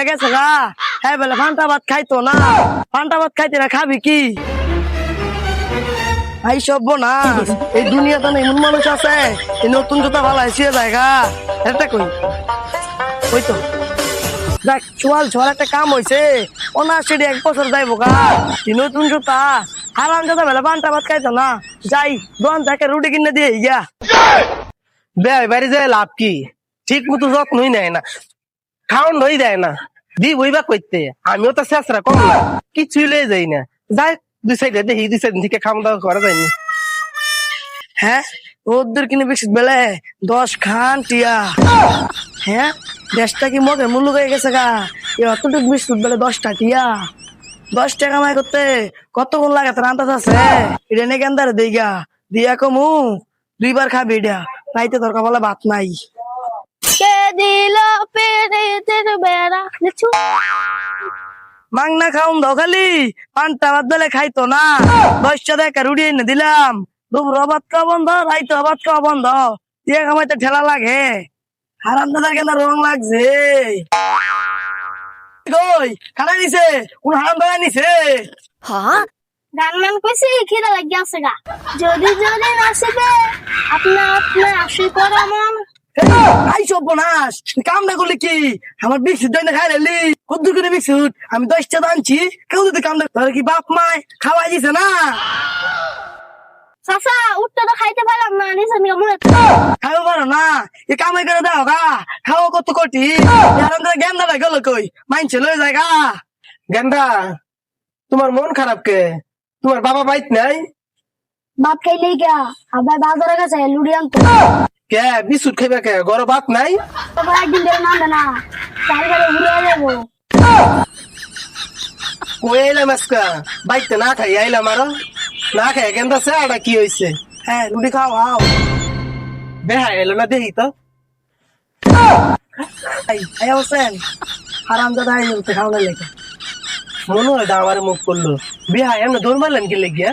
নিয়ে গেছে গা হ্যাঁ বলে ফান্টা ভাত খাইতো না। ফান্টা ভাত খাইতে না খাবি কি? ভাই সভ্য না এই দুনিয়াতে না এমন মানুষ আছে, এই নতুন জুতা ভালো জায়গা এটা কই? ওই তো। দেখ, চুয়াল একটা কাম হয়েছে ওনার সেটি এক বছর যাইবো গা। এই নতুন জুতা আরাম জুতা বেলা পান্তা ভাত খাইতো না। যাই, দোকান থেকে রুটি কিনে দিয়ে গিয়া। বেয় বাড়ি যায় লাভ কি? ঠিক মতো যত্নই নেয় না খাওয়ান হয়ে দেয় না। দি বইবা করতে আমিও তো শেষরা কম না কিছুই লয়ে যাই না। যাই, দুই সাইডে দেখি, দুই সাইড থেকে খাওয়া দাওয়া করা যায়নি। হ্যাঁ ওদের কিনে বেশি বেলে, দশ খান টিয়া। হ্যাঁ দেশটা কি মগের মূল্য হয়ে গেছে গা? এই অতটুকু বিস্কুট বেলে দশটা টিয়া। দশ টাকা কামাই করতে কত কতক্ষণ লাগে তোর আন্দাজ আছে? এটা নিয়ে কেন দাঁড়ে দিই গা দিয়া কমু দুইবার খাবি এটা। রাইতে তোর কপালে ভাত নাই। কে দিল পেরেতের বেড়া লিচু মাংনা খাউন দাও খালি পান্তা ভাত বেলে খাইতো না। দশটা দেখা এনে দিলাম। দুপুর ভাত খাওয়া বন্ধ রাইতো ভাত খাওয়া বন্ধ। দিয়ে কামাইতে ঠেলা লাগে। হারাম দাদার কেন রং লাগছে? কই খানা নিছে? কোন হারাম দাদা নিছে? হ্যাঁ? কইছি খিদা লাগি আছে গা। যদি যদি আপনা আপনা করা মন আই করলে কি? আমার না খাই রেলি করে আমি দশটা আনছি। কেউ যদি কি বাপ মায় খাওয়াই দিছে না? চাচা উঠতে তো খাইতে পারলাম না নিচে নিয়ে পারো না। এ কামাই করে দাও গা। খাও কত কোটি গেল কই? মাইনছে যায় গা। গেন্দা তোমার মন খারাপ কে? তোমার বাবা বাইত নাই? বাপ খাইলেই গা। আবার বাজারে গেছে লুড়ি আনতো। কে? বিস্কুট খাইবে কে? গরো ভাত নাই? তবে একদিন ধরে নামবে না। চারিবারে ঘুরে যাব। কই আইলাম আজকা? বাইতে না খাই আইলাম আরও। না খাই গেন্দা সে আড়া কি হয়েছে হ্যাঁ রুটি খাও আও বেহা এলো না দেখি তো। এই হোসেন হারাম দাদা আই খাওয়া লেগে মনে হয় আমার মুখ করল। বিহা এমনি দৌড় মারলেন কি লেগিয়া?